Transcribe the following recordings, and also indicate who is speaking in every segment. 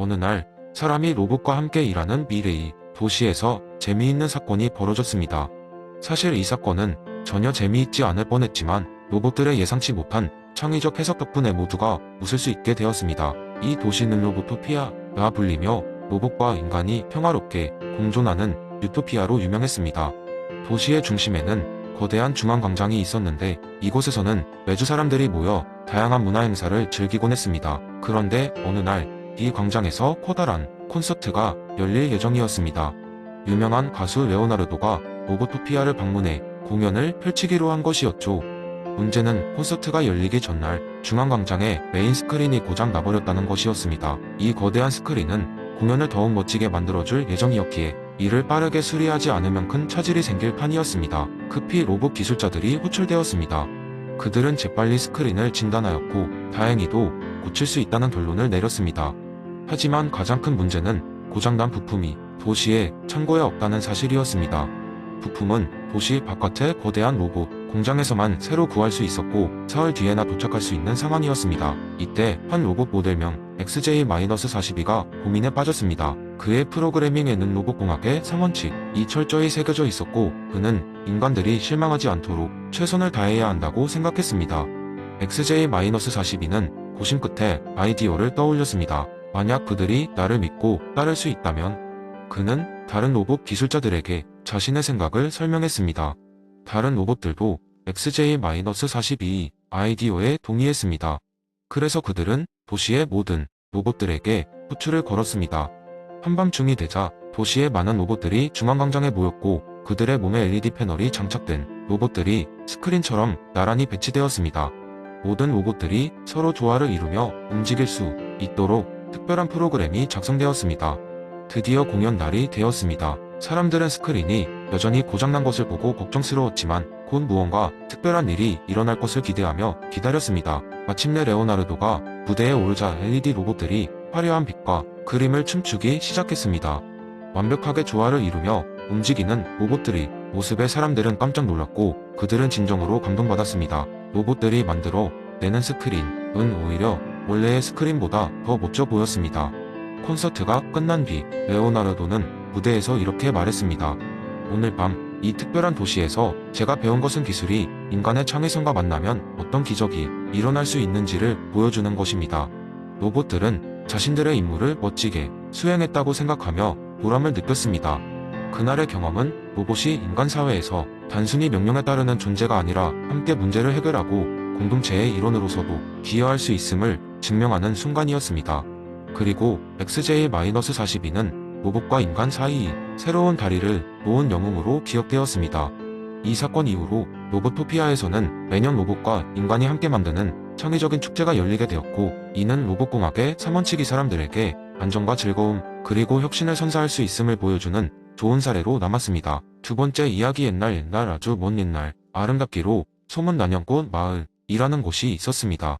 Speaker 1: 어느 날 사람이 로봇과 함께 일하는 미래의 도시에서 재미있는 사건이 벌어졌습니다. 사실 이 사건은 전혀 재미있지 않을 뻔했지만 로봇들의 예상치 못한 창의적 해석 덕분에 모두가 웃을 수 있게 되었습니다. 이 도시는 로보토피아가 불리며 로봇과 인간이 평화롭게 공존하는 유토피아로 유명했습니다. 도시의 중심에는 거대한 중앙광장이 있었는데 이곳에서는 매주 사람들이 모여 다양한 문화 행사를 즐기곤 했습니다. 그런데 어느 날 이 광장에서 커다란 콘서트가 열릴 예정이었습니다. 유명한 가수 레오나르도가 로보토피아를 방문해 공연을 펼치기로 한 것이었죠. 문제는 콘서트가 열리기 전날 중앙광장에 메인 스크린이 고장 나버렸다는 것이었습니다. 이 거대한 스크린은 공연을 더욱 멋지게 만들어줄 예정이었기에 이를 빠르게 수리하지 않으면 큰 차질이 생길 판이었습니다. 급히 로봇 기술자들이 호출되었습니다. 그들은 재빨리 스크린을 진단하였고 다행히도 고칠 수 있다는 결론을 내렸습니다. 하지만 가장 큰 문제는 고장난 부품이 도시의 창고에 없다는 사실이었습니다. 부품은 도시 바깥의 거대한 로봇 공장에서만 새로 구할 수 있었고 사흘 뒤에나 도착할 수 있는 상황이었습니다. 이때 한 로봇 모델명 XJ-42가 고민에 빠졌습니다. 그의 프로그래밍에는 로봇공학의 상원칙, 이 철저히 새겨져 있었고 그는 인간들이 실망하지 않도록 최선을 다해야 한다고 생각했습니다. XJ-42는 고심 끝에 아이디어를 떠올렸습니다. 만약 그들이 나를 믿고 따를 수 있다면 그는 다른 로봇 기술자들에게 자신의 생각을 설명했습니다. 다른 로봇들도 XJ-42 아이디어에 동의했습니다. 그래서 그들은 도시의 모든 로봇들에게 호출을 걸었습니다. 한밤중이 되자 도시의 많은 로봇들이 중앙광장에 모였고 그들의 몸에 LED 패널이 장착된 로봇들이 스크린처럼 나란히 배치되었습니다. 모든 로봇들이 서로 조화를 이루며 움직일 수 있도록 특별한 프로그램이 작성되었습니다. 드디어 공연 날이 되었습니다. 사람들은 스크린이 여전히 고장난 것을 보고 걱정스러웠지만 곧 무언가 특별한 일이 일어날 것을 기대하며 기다렸습니다. 마침내 레오나르도가 무대에 오르자 LED 로봇들이 화려한 빛과 그림을 춤추기 시작했습니다. 완벽하게 조화를 이루며 움직이는 로봇들이 모습에 사람들은 깜짝 놀랐고 그들은 진정으로 감동받았습니다. 로봇들이 만들어 내는 스크린은 오히려 원래의 스크린보다 더 멋져 보였습니다. 콘서트가 끝난 뒤 레오나르도는 무대에서 이렇게 말했습니다. 오늘 밤 이 특별한 도시에서 제가 배운 것은 기술이 인간의 창의성과 만나면 어떤 기적이 일어날 수 있는지를 보여주는 것입니다. 로봇들은 자신들의 임무를 멋지게 수행했다고 생각하며 보람을 느꼈습니다. 그날의 경험은 로봇이 인간 사회에서 단순히 명령에 따르는 존재가 아니라 함께 문제를 해결하고 공동체의 일원으로서도 기여할 수 있음을 증명하는 순간이었습니다. 그리고 XJ-42는 로봇과 인간 사이의 새로운 다리를 놓은 영웅으로 기억되었습니다. 이 사건 이후로 로보토피아에서는 매년 로봇과 인간이 함께 만드는 창의적인 축제가 열리게 되었고 이는 로봇공학의 3원칙이 사람들에게 안정과 즐거움 그리고 혁신을 선사할 수 있음을 보여주는 좋은 사례로 남았습니다. 두 번째 이야기 옛날 옛날 아주 먼 옛날 아름답기로 소문난연꽃 마을이라는 곳이 있었습니다.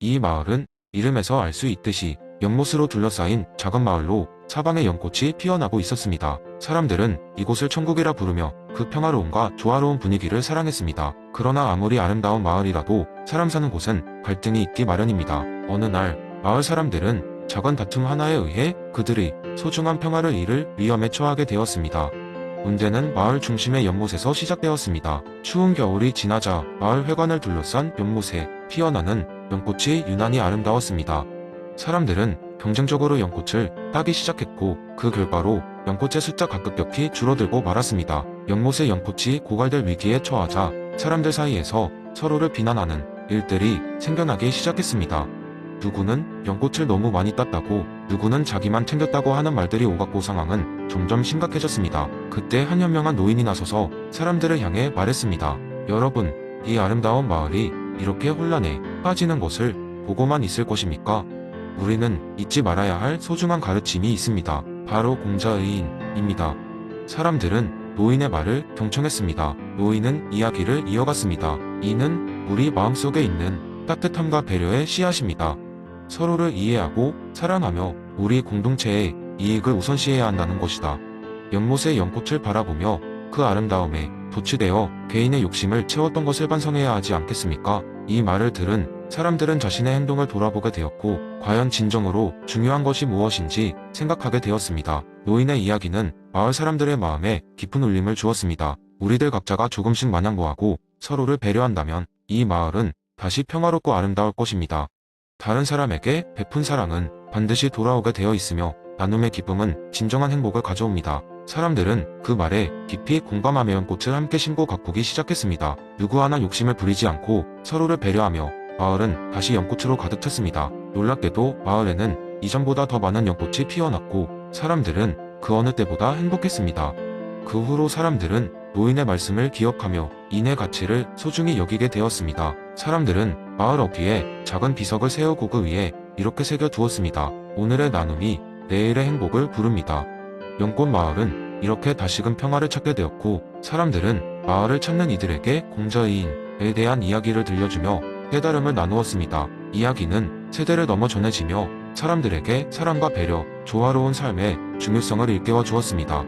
Speaker 1: 이 마을은 이름에서 알 수 있듯이 연못으로 둘러싸인 작은 마을로 사방에 연꽃이 피어나고 있었습니다. 사람들은 이곳을 천국이라 부르며 그 평화로움과 조화로운 분위기를 사랑했습니다. 그러나 아무리 아름다운 마을이라도 사람 사는 곳은 갈등이 있기 마련입니다. 어느 날 마을 사람들은 작은 다툼 하나에 의해 그들의 소중한 평화를 잃을 위험에 처하게 되었습니다. 문제는 마을 중심의 연못에서 시작되었습니다. 추운 겨울이 지나자 마을 회관을 둘러싼 연못에 피어나는 연꽃이 유난히 아름다웠습니다. 사람들은 경쟁적으로 연꽃을 따기 시작했고 그 결과로 연꽃의 숫자가 급격히 줄어들고 말았습니다. 연못의 연꽃이 고갈될 위기에 처하자 사람들 사이에서 서로를 비난하는 일들이 생겨나기 시작했습니다. 누구는 연꽃을 너무 많이 땄다고 누구는 자기만 챙겼다고 하는 말들이 오갔고 상황은 점점 심각해졌습니다. 그때 한 현명한 노인이 나서서 사람들을 향해 말했습니다. 여러분, 이 아름다운 마을이 이렇게 혼란에 빠지는 것을 보고만 있을 것입니까? 우리는 잊지 말아야 할 소중한 가르침이 있습니다. 바로 공자의인입니다. 사람들은 노인의 말을 경청했습니다. 노인은 이야기를 이어갔습니다. 이는 우리 마음속에 있는 따뜻함과 배려의 씨앗입니다. 서로를 이해하고 사랑하며 우리 공동체의 이익을 우선시해야 한다는 것이다. 연못의 연꽃을 바라보며 그 아름다움에 도취되어 개인의 욕심을 채웠던 것을 반성해야 하지 않겠습니까? 이 말을 들은 사람들은 자신의 행동을 돌아보게 되었고 과연 진정으로 중요한 것이 무엇인지 생각하게 되었습니다. 노인의 이야기는 마을 사람들의 마음에 깊은 울림을 주었습니다. 우리들 각자가 조금씩 마냥보하고 서로를 배려한다면 이 마을은 다시 평화롭고 아름다울 것입니다. 다른 사람에게 베푼 사랑은 반드시 돌아오게 되어 있으며 나눔의 기쁨은 진정한 행복을 가져옵니다. 사람들은 그 말에 깊이 공감하며 연꽃을 함께 심고 가꾸기 시작했습니다. 누구 하나 욕심을 부리지 않고 서로를 배려하며 마을은 다시 연꽃으로 가득 찼습니다. 놀랍게도 마을에는 이전보다 더 많은 연꽃이 피어났고 사람들은 그 어느 때보다 행복했습니다. 그 후로 사람들은 노인의 말씀을 기억하며 인의 가치를 소중히 여기게 되었습니다. 사람들은 마을 어귀에 작은 비석을 세우고 그 위에 이렇게 새겨 두었습니다. 오늘의 나눔이 내일의 행복을 부릅니다. 연꽃 마을은 이렇게 다시금 평화를 찾게 되었고 사람들은 마을을 찾는 이들에게 공자이인에 대한 이야기를 들려주며 깨달음을 나누었습니다. 이야기는 세대를 넘어 전해지며 사람들에게 사랑과 배려, 조화로운 삶의 중요성을 일깨워 주었습니다.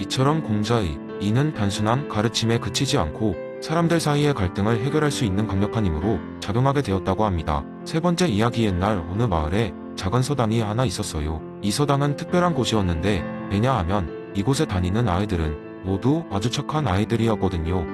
Speaker 1: 이처럼 공자의 이는 단순한 가르침에 그치지 않고 사람들 사이의 갈등을 해결할 수 있는 강력한 힘으로 작용하게 되었다고 합니다. 세 번째 이야기 옛날 어느 마을에 작은 서당이 하나 있었어요. 이 서당은 특별한 곳이었는데 왜냐하면 이곳에 다니는 아이들은 모두 아주 착한 아이들이었거든요.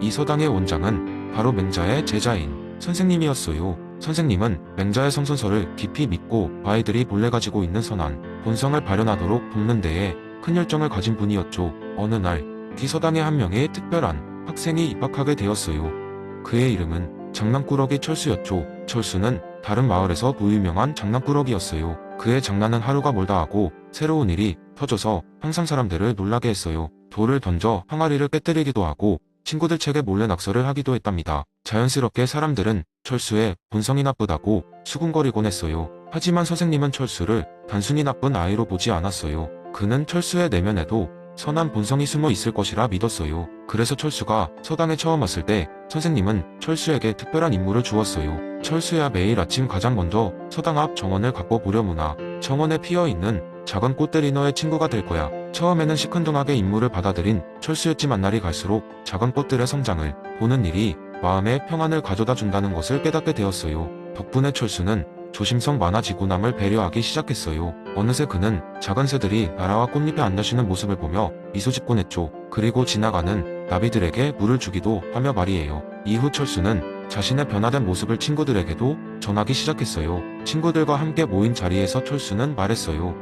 Speaker 1: 이 서당의 원장은 바로 맹자의 제자인 선생님이었어요. 선생님은 맹자의 성선설을 깊이 믿고 아이들이 본래 가지고 있는 선한 본성을 발현하도록 돕는 데에 큰 열정을 가진 분이었죠. 어느 날, 이 서당의 한 명의 특별한 학생이 입학하게 되었어요. 그의 이름은 장난꾸러기 철수였죠. 철수는 다른 마을에서 무유명한 장난꾸러기였어요. 그의 장난은 하루가 멀다 하고 새로운 일이 터져서 항상 사람들을 놀라게 했어요. 돌을 던져 항아리를 깨뜨리기도 하고 친구들 책에 몰래 낙서를 하기도 했답니다. 자연스럽게 사람들은 철수의 본성이 나쁘다고 수군거리곤 했어요. 하지만 선생님은 철수를 단순히 나쁜 아이로 보지 않았어요. 그는 철수의 내면에도 선한 본성이 숨어 있을 것이라 믿었어요. 그래서 철수가 서당에 처음 왔을 때 선생님은 철수에게 특별한 임무를 주었어요. 철수야 매일 아침 가장 먼저 서당 앞 정원을 갖고 보려무나 정원에 피어 있는 작은 꽃들이 너의 친구가 될 거야. 처음에는 시큰둥하게 임무를 받아들인 철수였지만 날이 갈수록 작은 꽃들의 성장을 보는 일이 마음에 평안을 가져다 준다는 것을 깨닫게 되었어요. 덕분에 철수는 조심성 많아지고 남을 배려하기 시작했어요. 어느새 그는 작은 새들이 나라와 꽃잎에 앉아쉬는 모습을 보며 미소 짓곤 했죠. 그리고 지나가는 나비들에게 물을 주기도 하며 말이에요. 이후 철수는 자신의 변화된 모습을 친구들에게도 전하기 시작했어요. 친구들과 함께 모인 자리에서 철수는 말했어요.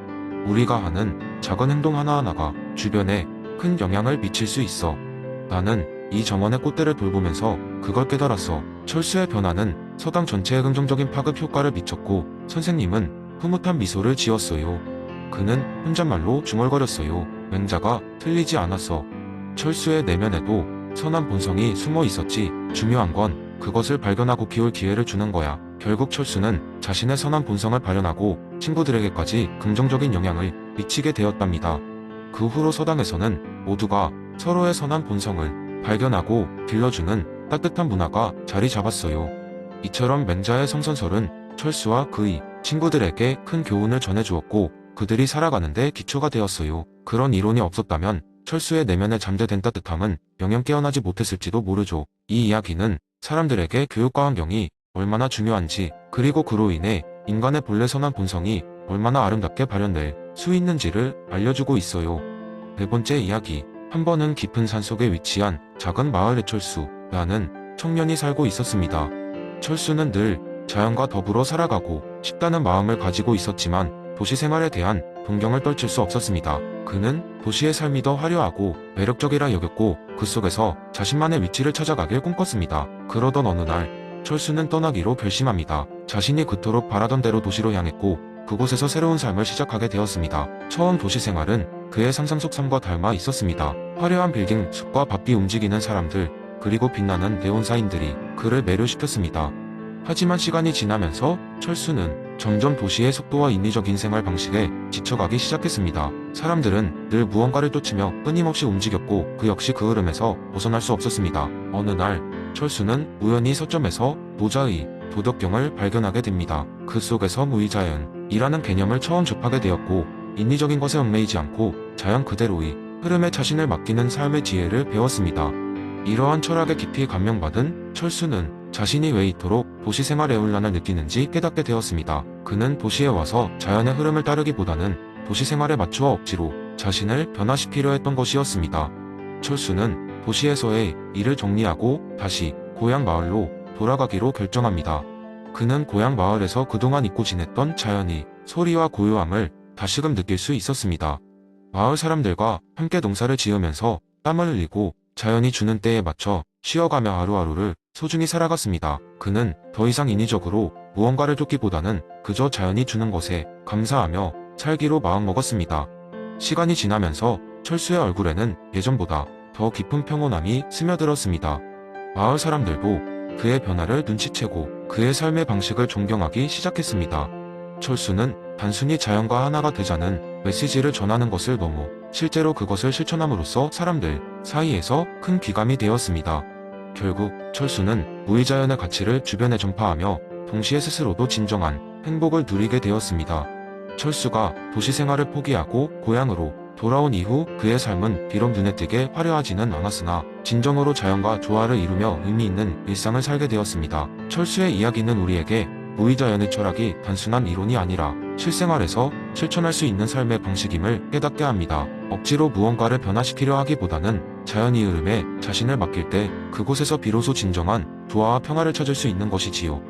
Speaker 1: 우리가 하는 작은 행동 하나하나가 주변에 큰 영향을 미칠 수 있어. 나는 이 정원의 꽃들을 돌보면서 그걸 깨달았어. 철수의 변화는 서당 전체에 긍정적인 파급 효과를 미쳤고 선생님은 흐뭇한 미소를 지었어요. 그는 혼잣말로 중얼거렸어요. 맹자가 틀리지 않았어. 철수의 내면에도 선한 본성이 숨어 있었지. 중요한 건 그것을 발견하고 키울 기회를 주는 거야. 결국 철수는 자신의 선한 본성을 발현하고 친구들에게까지 긍정적인 영향을 미치게 되었답니다. 그 후로 서당에서는 모두가 서로의 선한 본성을 발견하고 길러주는 따뜻한 문화가 자리 잡았어요. 이처럼 맹자의 성선설은 철수와 그의 친구들에게 큰 교훈을 전해주었고 그들이 살아가는데 기초가 되었어요. 그런 이론이 없었다면 철수의 내면에 잠재된 따뜻함은 영영 깨어나지 못했을지도 모르죠. 이 이야기는 사람들에게 교육과 환경이 얼마나 중요한지 그리고 그로 인해 인간의 본래 선한 본성이 얼마나 아름답게 발현될 수 있는지를 알려주고 있어요. 네 번째 이야기. 한 번은 깊은 산속에 위치한 작은 마을의 철수라는 청년이 살고 있었습니다. 철수는 늘 자연과 더불어 살아가고 싶다는 마음을 가지고 있었지만 도시 생활에 대한 동경을 떨칠 수 없었습니다. 그는 도시의 삶이 더 화려하고 매력적이라 여겼고 그 속에서 자신만의 위치를 찾아가길 꿈꿨습니다. 그러던 어느 날 철수는 떠나기로 결심합니다. 자신이 그토록 바라던 대로 도시로 향했고 그곳에서 새로운 삶을 시작하게 되었습니다. 처음 도시 생활은 그의 상상 속 삶과 닮아 있었습니다. 화려한 빌딩, 숲과 바삐 움직이는 사람들, 그리고 빛나는 네온사인들이 그를 매료시켰습니다. 하지만 시간이 지나면서 철수는 점점 도시의 속도와 인위적인 생활 방식에 지쳐가기 시작했습니다. 사람들은 늘 무언가를 쫓으며 끊임없이 움직였고 그 역시 그 흐름에서 벗어날 수 없었습니다. 어느 날 철수는 우연히 서점에서 노자의 도덕경을 발견하게 됩니다. 그 속에서 무의자연이라는 개념을 처음 접하게 되었고 인위적인 것에 얽매이지 않고 자연 그대로의 흐름에 자신을 맡기는 삶의 지혜를 배웠습니다. 이러한 철학에 깊이 감명받은 철수는 자신이 왜 이토록 도시 생활의 혼란을 느끼는지 깨닫게 되었습니다. 그는 도시에 와서 자연의 흐름을 따르기보다는 도시 생활에 맞추어 억지로 자신을 변화시키려 했던 것이었습니다. 철수는 도시에서의 일을 정리하고 다시 고향 마을로 돌아가기로 결정합니다. 그는 고향 마을에서 그동안 잊고 지냈던 자연이 소리와 고요함을 다시금 느낄 수 있었습니다. 마을 사람들과 함께 농사를 지으면서 땀을 흘리고 자연이 주는 때에 맞춰 쉬어가며 하루하루를 소중히 살아갔습니다. 그는 더 이상 인위적으로 무언가를 쫓기보다는 그저 자연이 주는 것에 감사하며 살기로 마음먹었습니다. 시간이 지나면서 철수의 얼굴에는 예전보다 더 깊은 평온함이 스며들었습니다. 마을 사람들도 그의 변화를 눈치채고 그의 삶의 방식을 존경하기 시작했습니다. 철수는 단순히 자연과 하나가 되자는 메시지를 전하는 것을 넘어 실제로 그것을 실천함으로써 사람들 사이에서 큰 귀감이 되었습니다. 결국 철수는 무의자연의 가치를 주변에 전파하며 동시에 스스로도 진정한 행복을 누리게 되었습니다. 철수가 도시 생활을 포기하고 고향으로 돌아온 이후 그의 삶은 비록 눈에 띄게 화려하지는 않았으나 진정으로 자연과 조화를 이루며 의미 있는 일상을 살게 되었습니다. 철수의 이야기는 우리에게 무의자연의 철학이 단순한 이론이 아니라 실생활에서 실천할 수 있는 삶의 방식임을 깨닫게 합니다. 억지로 무언가를 변화시키려 하기보다는 자연의 흐름에 자신을 맡길 때 그곳에서 비로소 진정한 조화와 평화를 찾을 수 있는 것이지요.